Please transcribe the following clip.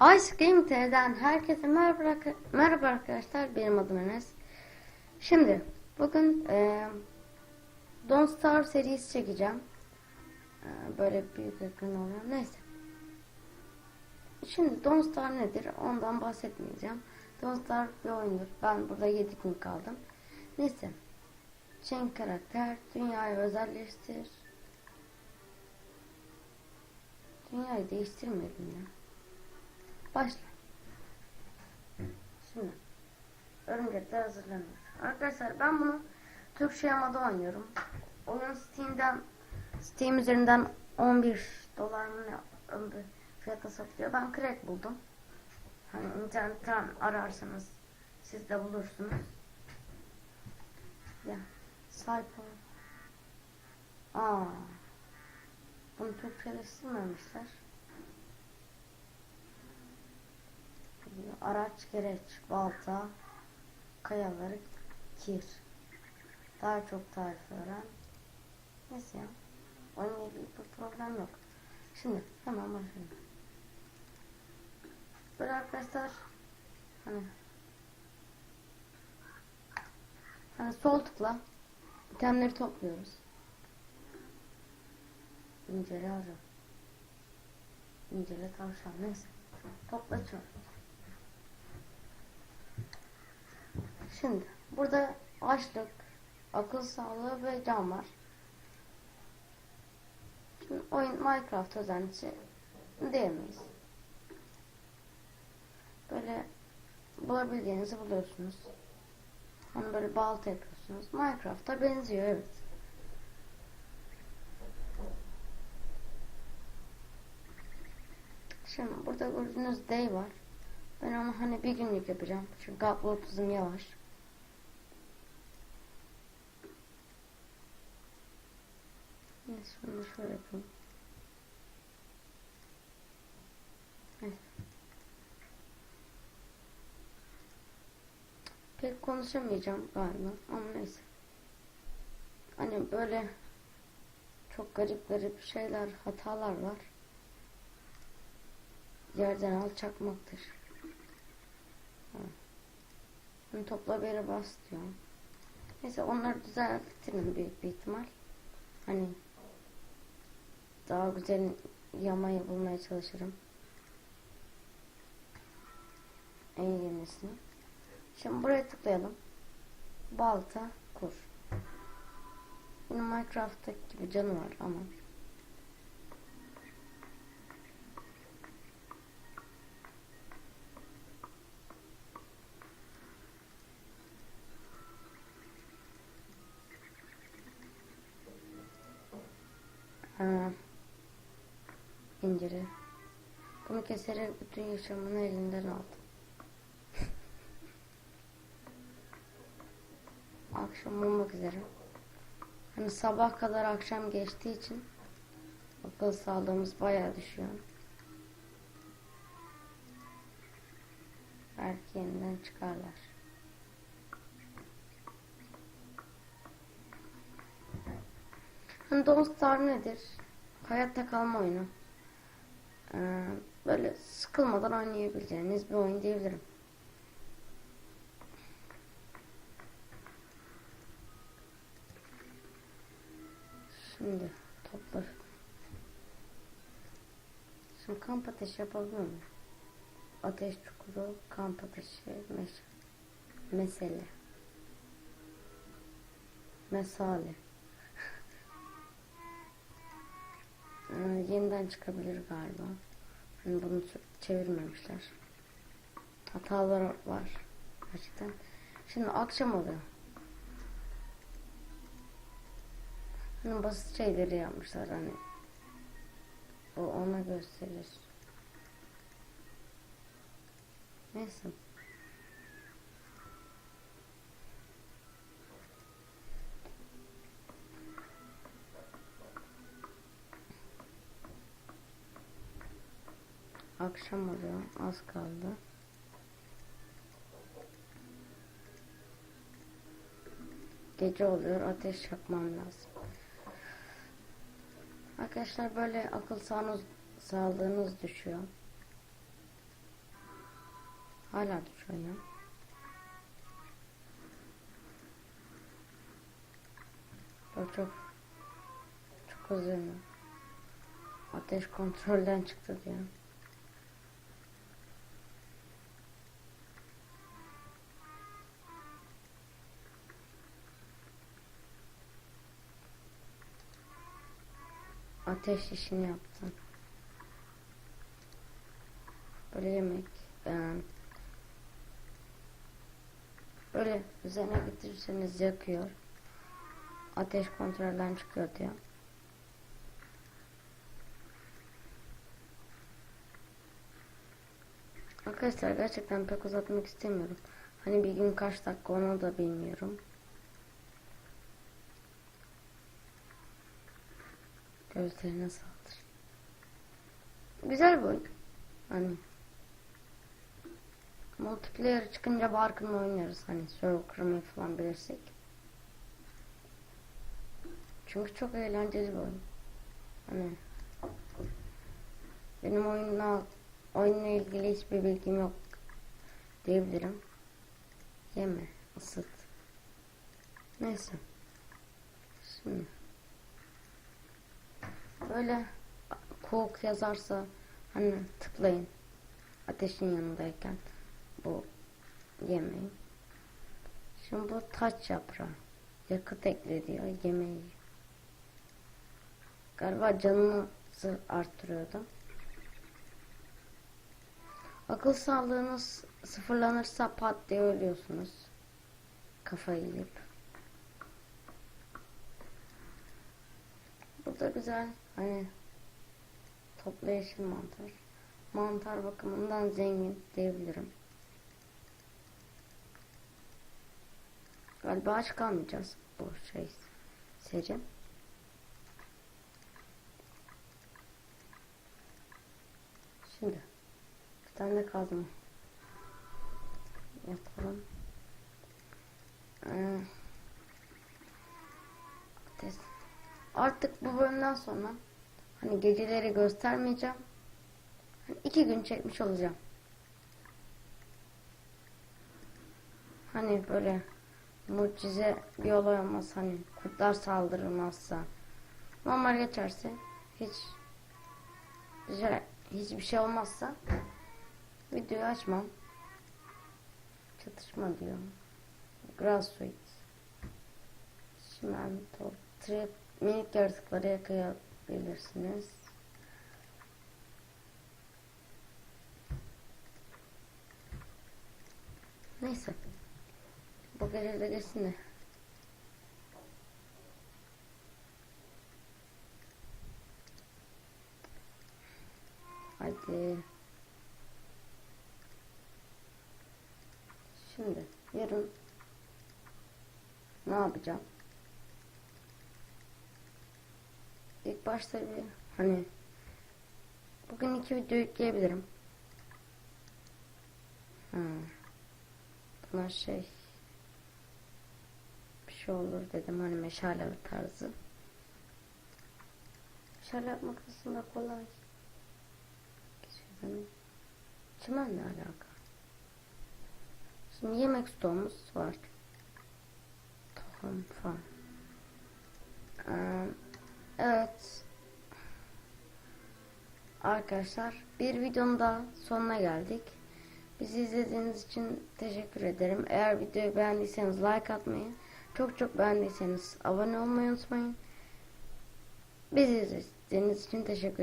Game TV'den herkese merhaba, merhaba arkadaşlar. Benim adım Enes. Şimdi bugün e, Don't Starve serisi çekeceğim. E, böyle büyük ekran oluyor. Neyse. Şimdi Don't Starve nedir? Ondan bahsetmeyeceğim. Don't Starve bir oyundur. Ben burada 7 gün kaldım. Neyse. Change karakter. Dünyayı özelleştir. Dünyayı değiştirmedim ya. Başla. Şimdi örümcekler hazırlanıyor. Arkadaşlar ben bunu Türkçe yamada oynuyorum. Oyun Steam'den Steam üzerinden 11 dolar mı ne fiyata satılıyor. Ben crack buldum. Hani internetten ararsanız siz de bulursunuz. Ya sayfa. Aa. Bunu Türkçeleştirmemişler. Araç, gereç, balta, kayaları, kir. Daha çok tarif öğren. Neyse ya. Onunla ilgili bir problem yok. Şimdi hemen başlayalım. Böyle arkadaşlar hani hani sol tıkla itemleri topluyoruz. İncele arı. İncele tavşan neyse. Toplatıyorum. Şimdi burada açlık, akıl sağlığı ve can var. Şimdi oyun Minecraft özelliği diyemeyiz. Böyle bulabildiğinizi buluyorsunuz. Onu böyle balta yapıyorsunuz. Minecraft'a benziyor evet. Şimdi burada gördüğünüz day var. Ben onu hani bir günlük yapacağım. Çünkü upload hızım yavaş. Neyse şunu şöyle yapayım. Pek konuşamayacağım galiba ama neyse. Hani böyle çok garip garip şeyler, hatalar var. Yerden al çakmaktır. Bunu topla beri bas diyor. Neyse onları düzeltirim büyük bir ihtimal. Hani daha güzel yamayı bulmaya çalışırım. En yenisini. Şimdi buraya tıklayalım. Balta kur. Bunun Minecraft'taki gibi canı var ama. Ha. İnciri. Bunu keserek bütün yaşamını elinden aldım. akşam olmak üzere. Hani sabah kadar akşam geçtiği için akıl sağlığımız bayağı düşüyor. Belki yeniden çıkarlar. Hani Don't nedir? Hayatta kalma oyunu. Ee, böyle sıkılmadan oynayabileceğiniz bir oyun diyebilirim. Şimdi toplar. Şimdi kamp ateşi yapabilir miyim? Ateş çukuru, kamp ateşi, mes mesele. Mesale. Ee, yeniden çıkabilir galiba. Hani bunu çevirmemişler. Hatalar var. Gerçekten. Şimdi akşam oluyor. Hani basit şeyleri yapmışlar hani. O ona gösterir. Neyse. Akşam oluyor. Az kaldı. Gece oluyor. Ateş yakmam lazım. Arkadaşlar böyle akıl sağlığınız, sağlığınız düşüyor. Hala düşüyor ya. Çok çok çok yanıyor. Ateş kontrolden çıktı diyor. Ateş işini yaptı. Böyle yemek. Yani böyle üzerine getirirseniz yakıyor. Ateş kontrolden çıkıyor diyor. Arkadaşlar gerçekten pek uzatmak istemiyorum. Hani bir gün kaç dakika onu da bilmiyorum. Gözlerine saldır. Güzel bir oyun. Hani multiplayer çıkınca Barkın'la oynarız. Hani server kurmayı falan bilirsek. Çünkü çok eğlenceli bir oyun. Hani benim oyunla oyunla ilgili hiçbir bilgim yok diyebilirim. Yeme, ısıt. Neyse. Şimdi böyle cook yazarsa hani tıklayın. Ateşin yanındayken bu yemeği. Şimdi bu taç yaprağı. Yakıt ekle diyor yemeği. Galiba canınızı arttırıyordu. Akıl sağlığınız sıfırlanırsa pat diye ölüyorsunuz. Kafayı yiyip. Da güzel. Hani toplayıcı mantar. Mantar bakımından zengin diyebilirim. Galiba aç kalmayacağız bu şey seri. Şimdi bir tane kazma yapalım. Ee, ateş. Artık bu bölümden sonra hani geceleri göstermeyeceğim. Hani iki gün çekmiş olacağım. Hani böyle mucize bir olay olmaz hani kurtlar saldırılmazsa normal geçerse hiç güzel hiçbir şey olmazsa videoyu açmam. Çatışma diyor grassroots. Çimento trip minik yaratıkları yakayabilirsiniz neyse bu gece de geçsin de Hadi. Şimdi yarın ne yapacağım? İlk başta bir hani bugün iki video yükleyebilirim. Hmm. Buna şey bir şey olur dedim hani meşale tarzı. Meşale yapmak aslında kolay. Çimen. Çimenle alaka. Şimdi yemek stoğumuz var. Tohum falan. Ee, evet. Arkadaşlar bir videonun daha sonuna geldik. Bizi izlediğiniz için teşekkür ederim. Eğer videoyu beğendiyseniz like atmayı, çok çok beğendiyseniz abone olmayı unutmayın. Bizi izlediğiniz için teşekkür ederim.